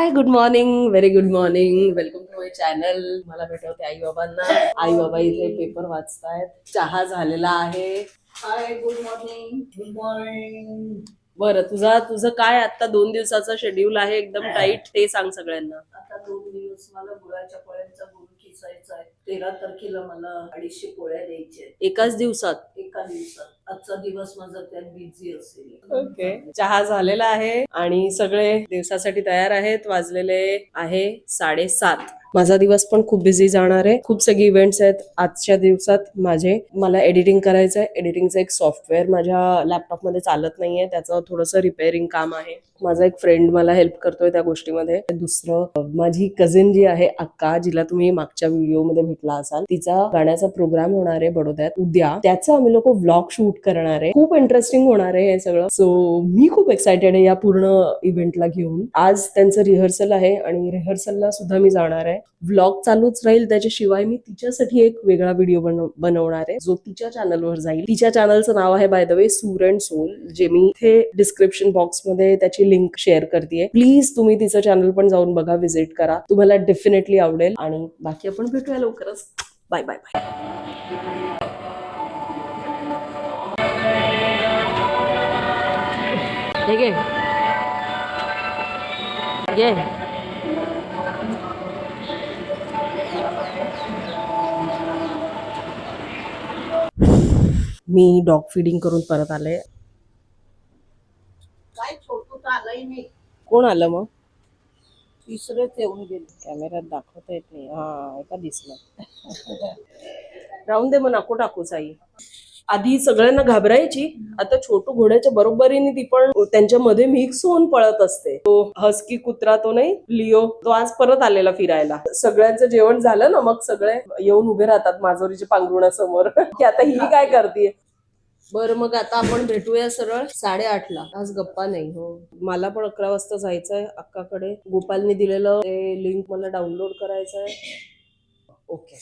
Hi good morning very good morning welcome to my channel मला भेटवते आई बाबांना आई बाबा इथे पेपर वाचतायत. चहा झालेला आहे. Hi good morning good morning बरं तुझा तुझं काय आता दोन दिवसाचं शेड्यूल आहे? एकदम टाईट ते सांग सगळ्यांना. आता दोन दिवस मला गुळाच्या पोळ्यांचा गुळ तेरा तारखेला मला अडीचशे पोळ्या द्यायच्या एकाच दिवसात? एका दिवसात. आजचा दिवस माझा त्यात बिझी असेल. ओके. चहा झालेला आहे आणि सगळे दिवसासाठी तयार आहेत. वाजलेले आहे साडेसात. माझा दिवस पण खूप बिझी जाणार आहे. खूप सगळे इव्हेंट्स आहेत. आजच्या दिवसात माझे मला एडिटिंग करायचं आहे एडिटिंगचं एक सॉफ्टवेअर माझ्या लॅपटॉपमध्ये चालत नाहीये. त्याचं थोडंसं रिपेअरिंग काम आहे. माझा एक फ्रेंड मला हेल्प करतोय त्या गोष्टीमध्ये. दुसरं माझी कझिन जी आहे अक्का जिला तुम्ही मागच्या व्हिडिओमध्ये भेटला असाल तिचा गाण्याचा प्रोग्राम होणार आहे बडोद्यात. उद्या त्याचा आम्ही लोक व्लॉग शूट करणार आहे. खूप इंटरेस्टिंग होणार आहे हे सगळं. सो मी खूप एक्सायटेड आहे या पूर्ण इव्हेंटला घेऊन. आज त्यांचं रिहर्सल आहे आणि रिहर्सलला सुद्धा मी जाणार आहे. व्लॉग चालूच राहील. त्याच्याशिवाय मी तिच्यासाठी एक वेगळा व्हिडिओ बनवणार आहे जो तिच्या चॅनलवर जाईल. तिच्या चॅनलचं नाव आहे बाय द वे सूर अँड सोल जे मी इथे डिस्क्रिप्शन बॉक्समध्ये त्याची लिंक शेअर करते प्लीज तुम्ही तिचं चॅनल पण जाऊन बघा व्हिजिट करा. तुम्हाला डेफिनेटली आवडेल. आणि बाकी आपण भेटूया लवकरच. बाय बाय बाय ठीक आहे घे. मी डॉग फिडिंग करून परत आले. काय छोटू तर नाही. कोण आलं मग? तिसरेच येऊन गेले. कॅमेऱ्यात दाखवता येत नाही. हा एका दिसलं. राहून दे मग नको टाकू साई. आधी सगळ्यांना घाबरायची. आता छोटू घोड्याच्या बरोबरीने ती पण त्यांच्यामध्ये मिक्स होऊन पळत असते. तो हस्की कुत्रा तो नाही लिओ तो आज परत आलेला फिरायला. सगळ्यांचं जेवण झालं ना मग सगळे येऊन उभे राहतात माजोरीच्या पांघरुणासमोर. की आता ही काय करते बरं मग आता आपण भेटूया सरळ साडेआठ ला आज गप्पा नाही हो. मला पण अकरा वाजता जायचंय. अक्काकडे गोपालने दिलेलं ते लिंक मला डाउनलोड करायचं आहे ओके.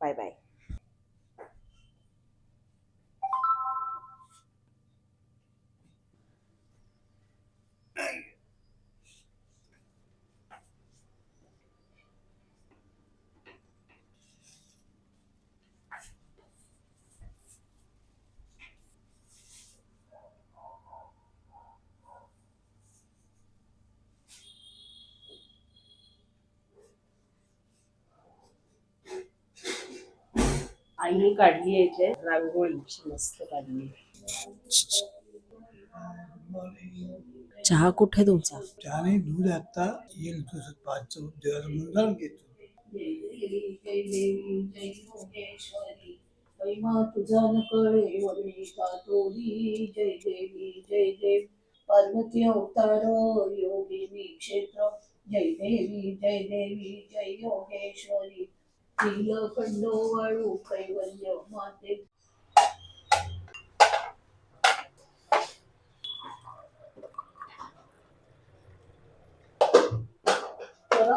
बाय बाय आईने काढली आहे इथे रांगोळी मस्त काढली चहा कुठे तुमचा त्याने दूध आता येईल तुझं पाच उद्योगाला मुलाला घेतो जय देवी जय देवी जय योगेश्वरी महिमा तुझा न कळे वरणी का तोरी जय देवी जय देव पार्वती अवतार योगिनी क्षेत्र जय देवी जय देवी जय योगेश्वरी नीलकंडो वाळू कैवल्य माते करा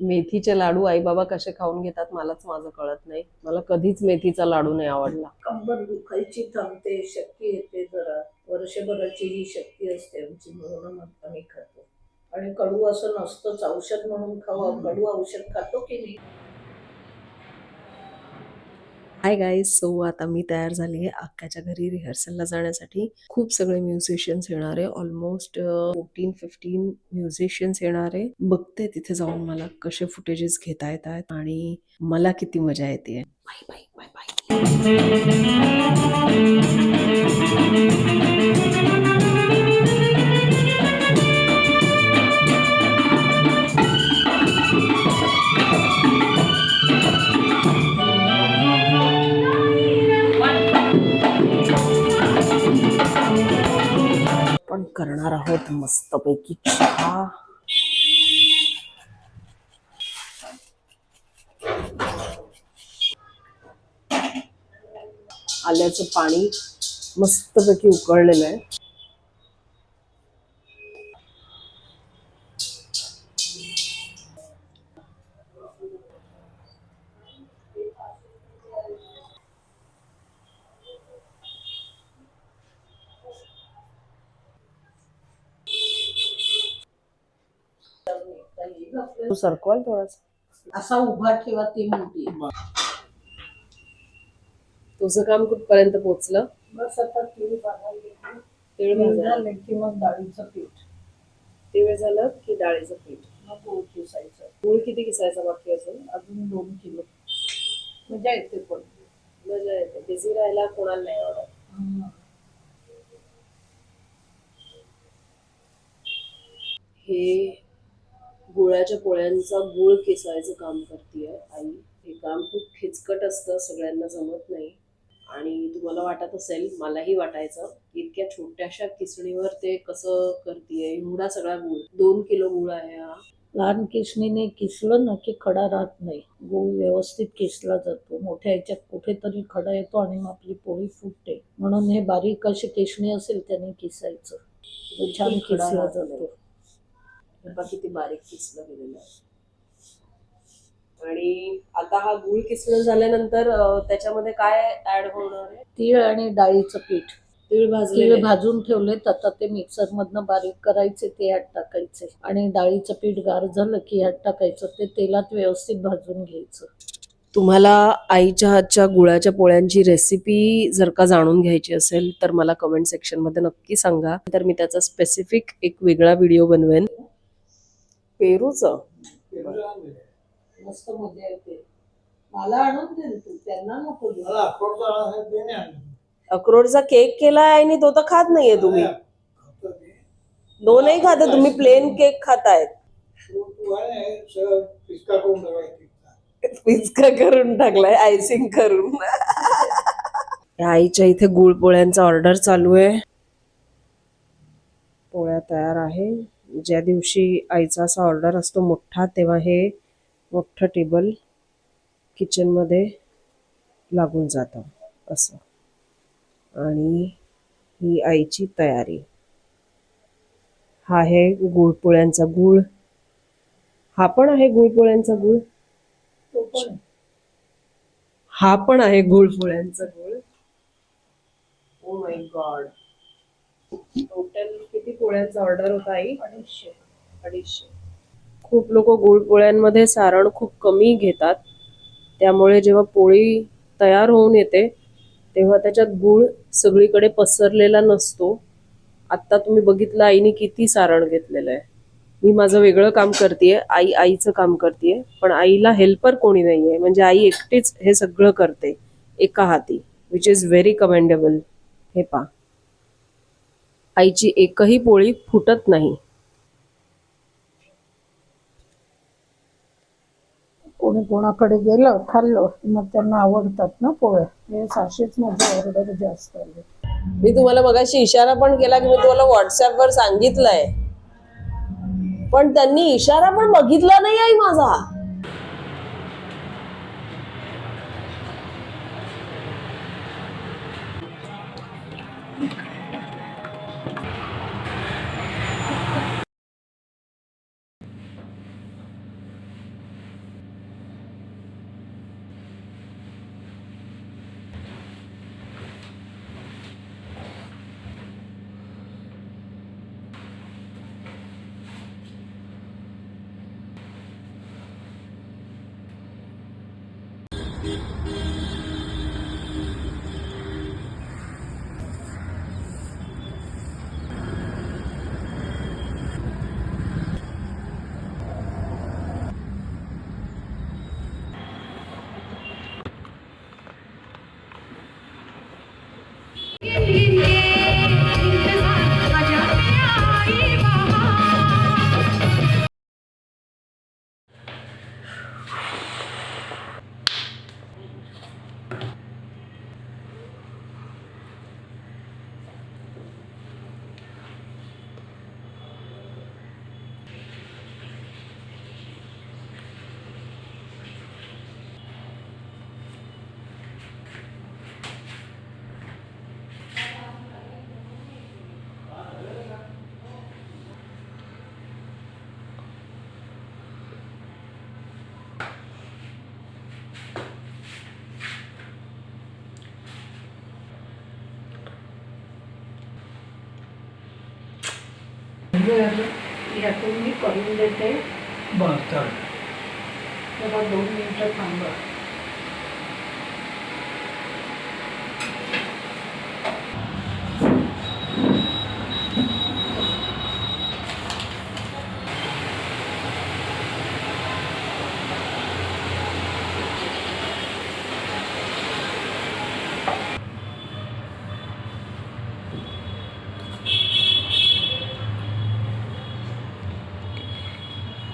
मेथीचे लाडू आई बाबा कसे खाऊन घेतात मलाच माझं कळत नाही. मला कधीच मेथीचा लाडू नाही आवडला. कंबर दुखायची थांबते शक्ती येते जरा. वर्षभराची ही शक्ती असते आमची म्हणून आम्ही खातो. आणि कडू असं नसतंच. औषध म्हणून खावं. कडू औषध खातो की नाही? हाय गाईज सो आता मी तयार झाली आहे अक्काच्या घरी रिहर्सलला जाण्यासाठी. खूप सगळे म्युझिशियन्स येणार आहे. ऑलमोस्ट फोर्टीन फिफ्टीन म्युझिशियन्स येणार आहे. बघते तिथे जाऊन मला कसे फुटेजेस घेता येतात आणि मला किती मजा येते बाय बाय बाय बाय करणार आहोत मस्तपैकी. चहा. आल्याचं पाणी मस्तपैकी उकळलेलं आहे. तू सरकवाल थोडासा. असा उभा ठेवा ती मोठी तुझं काम कुठपर्यंत पोहोचलं बस आता तीळ भाजायला. झाले की मग डाळीचं पीठ. तीळ झालं की डाळीचं पीठ. मग गूळ किसायचं. गूळ किती किसायचा बाकी असेल अजून दोन किलो. मजा येते पण. मजा येते. बिझी राहायला कोणाला नाही आवडत. हे गुळाच्या पोळ्यांचा गुळ किसायचं काम करतीये आई. हे काम खूप खिचकट असतं सगळ्यांना जमत नाही. आणि तुम्हाला वाटत असेल मलाही वाटायचं इतक्या छोट्याशा किसणीवर ते कसं करतीये एवढा सगळा गुळ. दोन किलो गुळ आहे हा. लहान किसणीने किसलं ना की खडा राहत नाही. गूळ व्यवस्थित किसला जातो. मोठ्या ह्याच्यात कुठेतरी खडा येतो आणि मग आपली पोळी फुटते. म्हणून हे बारीक अशी किसणी असेल त्याने किसायचं छान किसला जातो. बघा किती बारीक किसलं गेलेलं आहे. आणि आता हा गुळ किसणं झाल्यानंतर अं, त्याच्यामध्ये काय ऍड होणार आहे? तीळ आणि डाळीचं पीठ. तीळ तीळ भाजलेले भाजून ठेवलेत आता ते मिक्सर मधनं बारीक करायचे ते ह्यात टाकायचे. आणि डाळीचं पीठ गार झालं की ह्यात टाकायचं ते तेलात व्यवस्थित भाजून घ्यायचं. तुम्हाला आईच्या हातच्या गुळाच्या पोळ्यांची रेसिपी जर का जाणून घ्यायची असेल तर मला कमेंट सेक्शनमध्ये नक्की सांगा. तर मी त्याचा स्पेसिफिक एक वेगळा व्हिडिओ बनवेन. पेरूचं. मस्त मजा येते. मला आणून दे तू त्यांना नको देऊ. अक्रोडचा आहे, केक केलाय आणि तो तर खात नाहीये तुम्ही. दोनही खाते तुम्ही प्लेन केक खातायत. आहे हे पिचका करून टाकलाय आयसिंग करून. आईच्या इथे गुळ पोळ्यांचा ऑर्डर चालू आहे. पोळ्या तयार आहे. ज्या दिवशी आईचा असा ऑर्डर असतो मोठा तेव्हा हे मोठं टेबल किचनमध्ये लागून जातं असं. आणि ही आईची तयारी. हा आहे गुळ पोळ्यांचा गुळ. हा पण आहे गुळ पोळ्यांचा गुळ? हा पण आहे गुळ पोळ्यांचा गुळ. ओ माय गॉड टोटल किती पोळ्यांचा ऑर्डर होता आई? अडीचशे. अडीचशे. खूप लोक गुळ पोळ्यांमध्ये सारण खूप कमी घेतात. त्यामुळे जेव्हा पोळी तयार होऊन येते तेव्हा त्याच्यात गुळ सगळीकडे पसरलेला नसतो. आत्ता तुम्ही बघितलं आईने किती सारण घेतलेलं आहे. मी माझं वेगळं काम करते आई आईचं काम करते पण आईला हेल्पर कोणी नाहीये. म्हणजे आई एकटीच हे सगळं करते एका हाती विच इज व्हेरी कमेंडेबल हे पा आईची एकही पोळी फुटत नाही. कोणी कोणाकडे गेलं खाल्लं मग त्यांना आवडतात ना पोळ्या. हे साशेच माझं ऑर्डर जास्त आले मी तुम्हाला मगाशी इशारा पण केला की मी तुम्हाला व्हॉट्सअपवर सांगितलंय. पण त्यांनी इशारा पण बघितला नाही आई माझा. यातून मी करून देते. बरं चालेल. जरा दोन मिनिटं थांबा.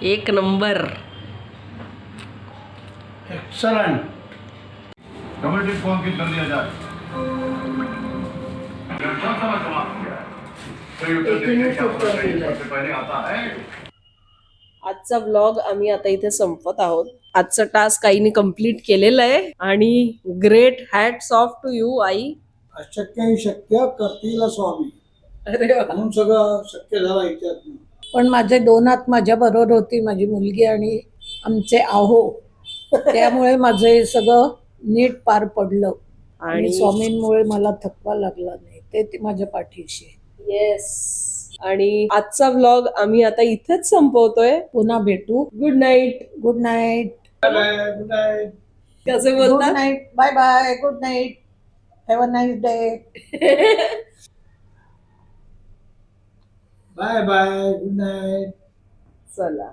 एक नंबर. एक्सलंट कमेटी को कर दिया जाए है है. आजचा व्लॉग आम्ही आता इथे संपत आहोत. आजचं टास्क आईने कंप्लीट केलेलं आहे. आणि great hats off to you आई. अशक्य शक्य करतील स्वामी. अरे. म्हणून सगळं शक्य झालं याच्यात पण माझे दोन हात माझ्या बरोबर होती माझी मुलगी आणि आमचे आहो. त्यामुळे माझं हे सगळं नीट पार पडलं. आणि स्वामींमुळे मला थकवा लागला नाही. ते ती माझ्या पाठीशी आहे. येस आणि आजचा व्लॉग आम्ही आता इथेच संपवतोय. पुन्हा भेटू. Good night good night good night कसे गुड बोलतात night bye bye good night have a nice day bye bye good night चला